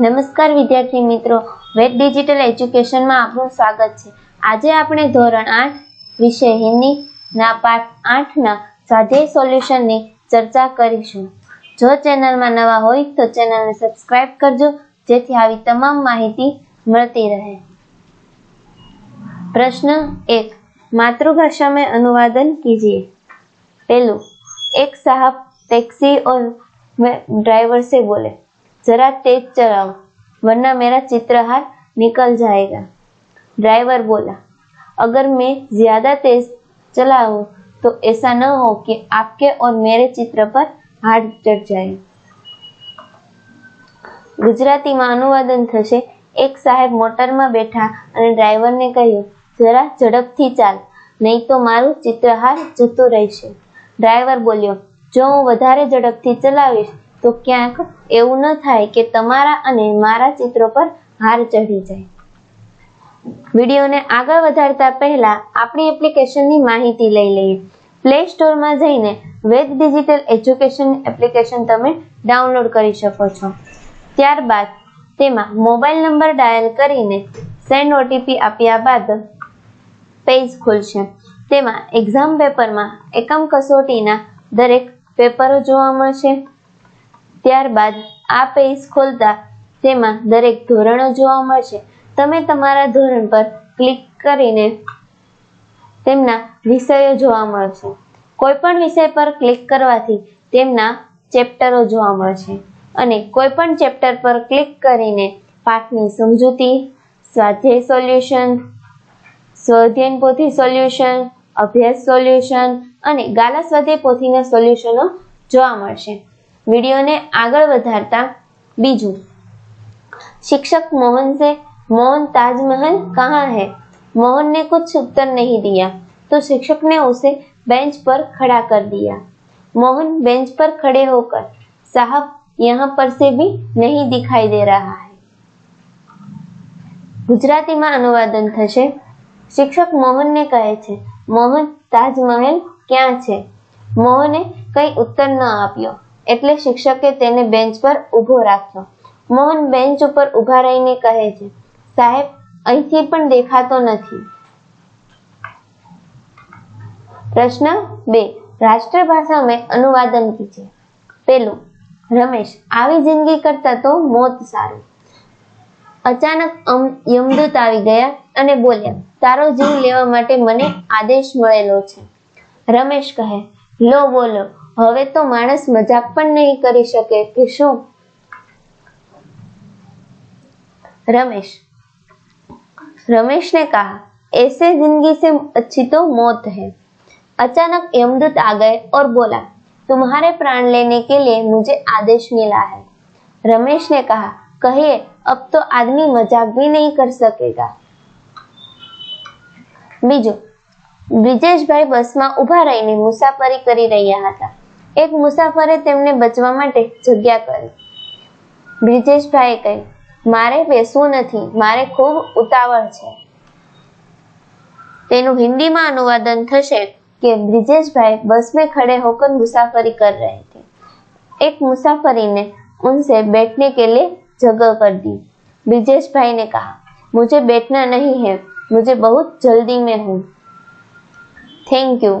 નમસ્કાર વિદ્યાર્થી મિત્રો. વેદ ડિજિટલ એજ્યુકેશનમાં આપનું સ્વાગત છે. આજે આપણે ધોરણ આઠ વિષય હિન્દીના પાઠ આઠના સ્વાધ્યાય સોલ્યુશનની ચર્ચા કરીશું. જો ચેનલમાં નવા હોય તો ચેનલને સબસ્ક્રાઇબ કરજો, જેથી આવી તમામ માહિતી મળતી રહે. પ્રશ્ન એક. માતૃભાષામાં અનુવાદન કીજીએ. પહેલું, એક સાહબ ટેક્સી ઓર ડ્રાઈવર સે બોલે. जरा तेज चलाओ वरना मेरा चित्रहार निकल जाएगा ड्राइवर बोला अगर मैं ज्यादा तेज चलाऊं तो ऐसा न हो कि आपके और मेरे चित्र पर हाथ चढ़ जाए ગુજરાતીમાં અનુવાદન થશે એક સાહેબ મોટરમાં બેઠા અને ડ્રાઈવરને કહ્યું જરા ઝડપથી ચાલ નહીં તો મારું ચિત્રહાર જતું રહેશે ડ્રાઈવર બોલ્યો જો હું વધારે ઝડપથી ચલાવીશ તો ક્યાંક એવું ન થાય કે તમારા અને મારા ચિત્રો પર હાર ચઢી જાય. વિડીયોને આગળ વધારતા પહેલા આપણી એપ્લિકેશનની માહિતી લઈ લઈએ. પ્લે સ્ટોરમાં જઈને વેદ ડિજિટલ એજ્યુકેશન એપ્લિકેશન તમે ડાઉનલોડ કરી શકો છો. ત્યારબાદ તેમાં મોબાઈલ નંબર ડાયલ કરીને સેન્ડ ઓટીપી આપ્યા બાદ પેજ ખુલશે. તેમાં એક્ઝામ પેપરમાં એકમ કસોટીના દરેક પેપરો જોવા મળશે. ત્યારબાદ આ પેજ ખોલતા તેમાં દરેક ધોરણો જોવા મળશે. તમે તમારા ધોરણ પર ક્લિક કરીને તેમના વિષયો જોવા મળશે. કોઈ પણ વિષય પર ક્લિક કરવાથી તેમના ચેપ્ટરો જોવા મળશે અને કોઈ પણ ચેપ્ટર પર ક્લિક કરીને પાઠની સમજૂતી, સ્વાધ્યાય સોલ્યુશન સ્વાધ્યાયન પોથી સોલ્યુશન, અભ્યાસ સોલ્યુશન અને ગાલા સ્વાધ્યાય પોથીના સોલ્યુશનો જોવા મળશે. વિડીયોને આગળ વધારતા બીજું शिक्षक मोहन से मोहन ताजमहल कहाँ है मोहन ने कुछ उत्तर नहीं दिया तो शिक्षक ने उसे बेंच पर खड़ा कर दिया मोहन बेंच पर खड़े होकर साहब यहाँ पर से भी नहीं दिखाई दे रहा है ગુજરાતીમાં અનુવાદન થશે શિક્ષક મોહનને કહે છે મોહન તાજમહેલ ક્યાં છે મોહને કંઈ ઉત્તર ન આપ્યો એટલે શિક્ષકે તેને બેન્ચ પર ઊભો રાખ્યો. મોહન બેન્ચ ઉપર ઊભા રહીને કહે છે, સાહેબ, અહીંથી પણ દેખાતો નથી. પ્રશ્ન બે, રાષ્ટ્રભાષા મેં અનુવાદન કી છે? પેલું, રમેશ, આવી જિંદગી કરતા તો મોત સારું. અચાનક યમદૂત આવી ગયા અને બોલ્યા, તારો જીવ લેવા માટે મને આદેશ મળેલો છે. રમેશ કહે, લો બોલો. હવે તો માણસ મજાક પણ નહીં કરી શકે કે શું रमेश रमेश ने कहा ऐसे जिंदगी से अच्छी तो मौत है अचानक यमदूत आ गए और बोला तुम्हारे प्राण लेने के लिए मुझे आदेश मिला है रमेश ने कहा कहिए अब तो आदमी मजाक भी नहीं कर सकेगा બીજું બ્રિજેશભાઈ બસમાં ઊભા રહીને મુસાફરી કરી રહ્યા હતા એક મુસાફરે તેમને બચવા માટે જગ્યા કરી બ્રિજેશભાઈએ કહ્યું મારે બેસવું નથી મારે ખૂબ ઉતાવળ છે તેનું હિન્દીમાં અનુવાદન થશે કે ब्रिजेशभाई बस में खड़े होकर मुसाफरी कर रहे थे एक मुसाफरी ने उनसे बैठने के लिए जगह कर दी ब्रिजेश भाई ने कहा मुझे बैठना नहीं है मुझे बहुत जल्दी में हूँ थैंक यू